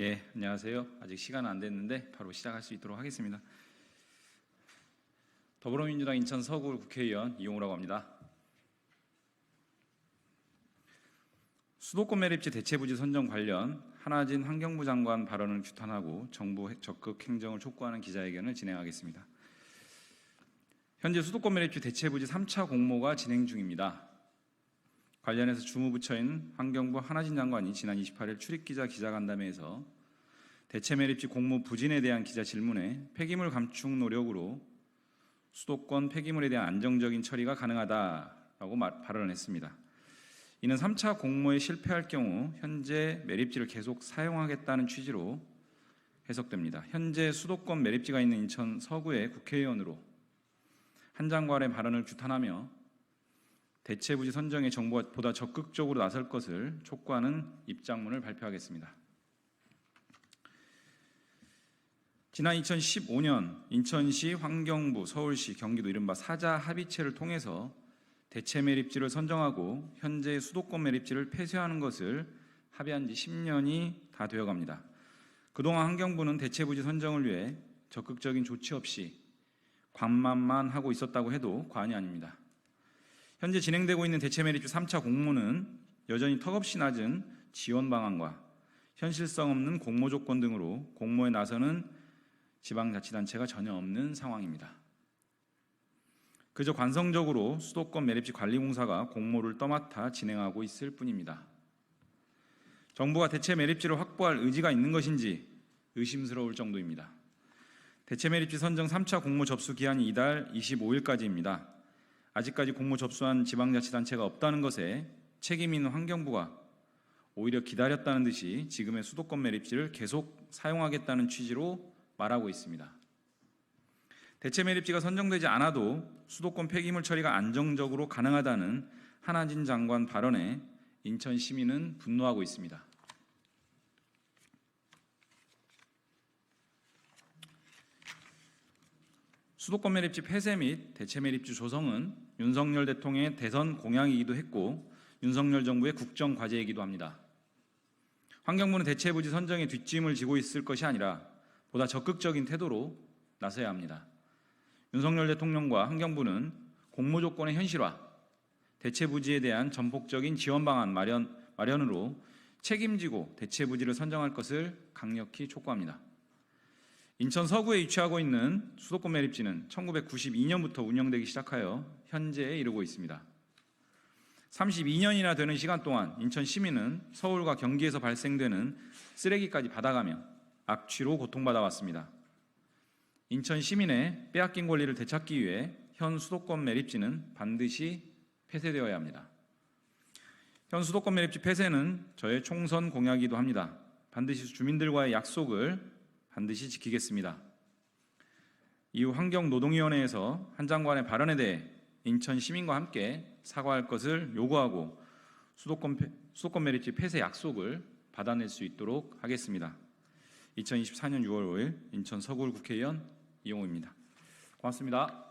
예, 안녕하세요. 아직 시간은 안 됐는데 바로 시작할 수 있도록 하겠습니다. 더불어민주당 인천 서구 국회의원 이용우라고 합니다. 수도권 매립지 대체부지 선정 관련 한하진 환경부 장관 발언을 규탄하고 정부 적극 행정을 촉구하는 기자회견을 진행하겠습니다. 현재 수도권 매립지 대체부지 3차 공모가 진행 중입니다. 관련해서 주무부처인 환경부 한하진 장관이 지난 28일 출입기자 기자간담회에서 대체 매립지 공모 부진에 대한 기자 질문에 폐기물 감축 노력으로 수도권 폐기물에 대한 안정적인 처리가 가능하다라고 말- 발언을 했습니다. 이는 3차 공모에 실패할 경우 현재 매립지를 계속 사용하겠다는 취지로 해석됩니다. 현재 수도권 매립지가 있는 인천 서구의 국회의원으로 한 장관의 발언을 규탄하며 대체 부지 선정에 정부가 보다 적극적으로 나설 것을 촉구하는 입장문을 발표하겠습니다. 지난 2015년 인천시, 환경부, 서울시, 경기도 이른바 사자 합의체를 통해서 대체 매립지를 선정하고 현재 수도권 매립지를 폐쇄하는 것을 합의한 지 10년이 다 되어 갑니다. 그동안 환경부는 대체 부지 선정을 위해 적극적인 조치 없이 관만만 하고 있었다고 해도 과언이 아닙니다. 현재 진행되고 있는 대체 매립지 3차 공모는 여전히 턱없이 낮은 지원 방안과 현실성 없는 공모 조건 등으로 공모에 나서는 지방자치단체가 전혀 없는 상황입니다. 그저 관성적으로 수도권 매립지 관리공사가 공모를 떠맡아 진행하고 있을 뿐입니다. 정부가 대체 매립지를 확보할 의지가 있는 것인지 의심스러울 정도입니다. 대체 매립지 선정 3차 공모 접수 기한이 이달 25일까지입니다. 아직까지 공모 접수한 지방자치단체가 없다는 것에 책임 있는 환경부가 오히려 기다렸다는 듯이 지금의 수도권 매립지를 계속 사용하겠다는 취지로 말하고 있습니다. 대체 매립지가 선정되지 않아도 수도권 폐기물 처리가 안정적으로 가능하다는 한하진 장관 발언에 인천 시민은 분노하고 있습니다. 수도권 매립지 폐쇄 및 대체 매립지 조성은 윤석열 대통령의 대선 공약이기도 했고 윤석열 정부의 국정 과제이기도 합니다. 환경부는 대체 부지 선정에 뒷짐을 지고 있을 것이 아니라 보다 적극적인 태도로 나서야 합니다. 윤석열 대통령과 환경부는 공모 조건의 현실화, 대체 부지에 대한 전폭적인 지원 방안 마련 마련으로 책임지고 대체 부지를 선정할 것을 강력히 촉구합니다. 인천 서구에 위치하고 있는 수도권 매립지는 1992년부터 운영되기 시작하여 현재에 이르고 있습니다. 32년이나 되는 시간 동안 인천 시민은 서울과 경기에서 발생되는 쓰레기까지 받아가며 악취로 고통받아 왔습니다. 인천 시민의 빼앗긴 권리를 되찾기 위해 현 수도권 매립지는 반드시 폐쇄되어야 합니다. 현 수도권 매립지 폐쇄는 저의 총선 공약이기도 합니다. 반드시 주민들과의 약속을 반드시 지키겠습니다. 이후 환경노동위원회에서 한 장관의 발언에 대해 인천 시민과 함께 사과할 것을 요구하고 수도권, 폐- 수도권 매립지 폐쇄 약속을 받아낼 수 있도록 하겠습니다. 2024년 6월 5일 인천 서구울 국회의원 이용호입니다. 고맙습니다.